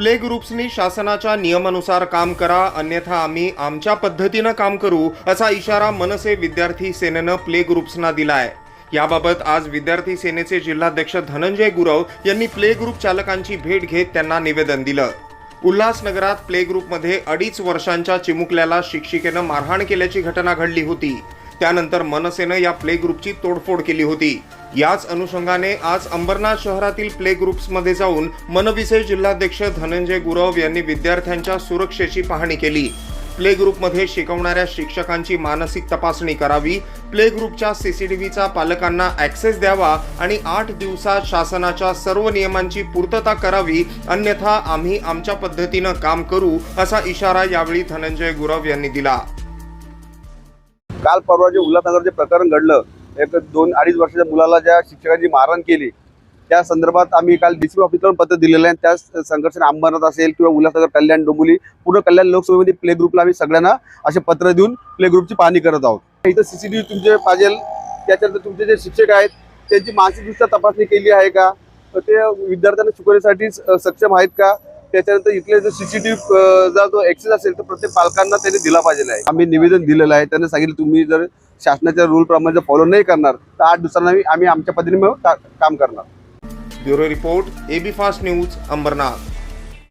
Play ग्रुप्सनी शासनाच्या नियमानुसार काम करा अन्यथा आम्ही आमच्या पद्धतीनं काम करू असा इशारा मनसे विद्यार्थी सेनेनं प्ले ग्रुप्सना दिलाय. याबाबत आज विद्यार्थी सेनेचे जिल्हाध्यक्ष धनंजय गुरव यांनी प्ले ग्रुप चालकांची भेट घेत त्यांना निवेदन दिलं. उल्हासनगरात प्ले ग्रुपमध्ये अडीच वर्षांच्या चिमुकल्याला शिक्षिकेनं मारहाण केल्याची घटना घडली होती. त्यानंतर मनसेनं या प्ले ग्रुपची तोडफोड केली होती. याच अनुषंगाने आज अंबरनाथ शहरातील प्ले ग्रुप्समध्ये जाऊन मनविसे जिल्हाध्यक्ष धनंजय गुरव यांनी विद्यार्थ्यांच्या सुरक्षेची पाहणी केली. प्ले ग्रुपमध्ये शिकवणाऱ्या शिक्षकांची मानसिक तपासणी करावी प्ले ग्रुपच्या सीसीटीव्हीचा पालकांना ॲक्सेस द्यावा आणि आठ दिवसात शासनाच्या सर्व नियमांची पूर्तता करावी अन्यथा आम्ही आमच्या पद्धतीनं काम करू असा इशारा यावेळी धनंजय गुरव यांनी दिला. काल परवा जे उल्हासनगर जे प्रकरण घडलं एक दोन अडीच वर्षाच्या मुलाला ज्या शिक्षकांची मारहाण केली त्या संदर्भात आम्ही काल डीसीपी ऑफिसला पत्र दिलेलं आहे. त्या संघर्षाने अंबरनाथ असेल किंवा उल्हासनगर कल्याण डोंबोली पूर्ण कल्याण लोकसभेमध्ये प्ले ग्रुपला आम्ही सगळ्यांना असे पत्र देऊन प्ले ग्रुपची पाहणी करत आहोत. इथं सी सी टी व्ही तुमचे पाहिजे त्याच्यानंतर तुमचे जे शिक्षक आहेत त्यांची मानसिकदृष्ट्या तपासणी केली आहे का? तर ते विद्यार्थ्यांना शिकवण्यासाठी सक्षम आहेत का? त्याच्यानंतर इथले जर सीसीटीव्ही चा जो ऍक्सेस असेल तर प्रत्येक पालकांना त्यांनी दिला पाहिजे आहे. आम्ही निवेदन दिलेलं आहे. त्यांनी सांगितलं तुम्ही जर शासनाच्या रूल प्रमाणे जर फॉलो नाही करणार तर आठ दिवसांना आम्ही आम्ही आमच्या पद्धतीने काम करणार. Bureau report AB fast news Ambernath.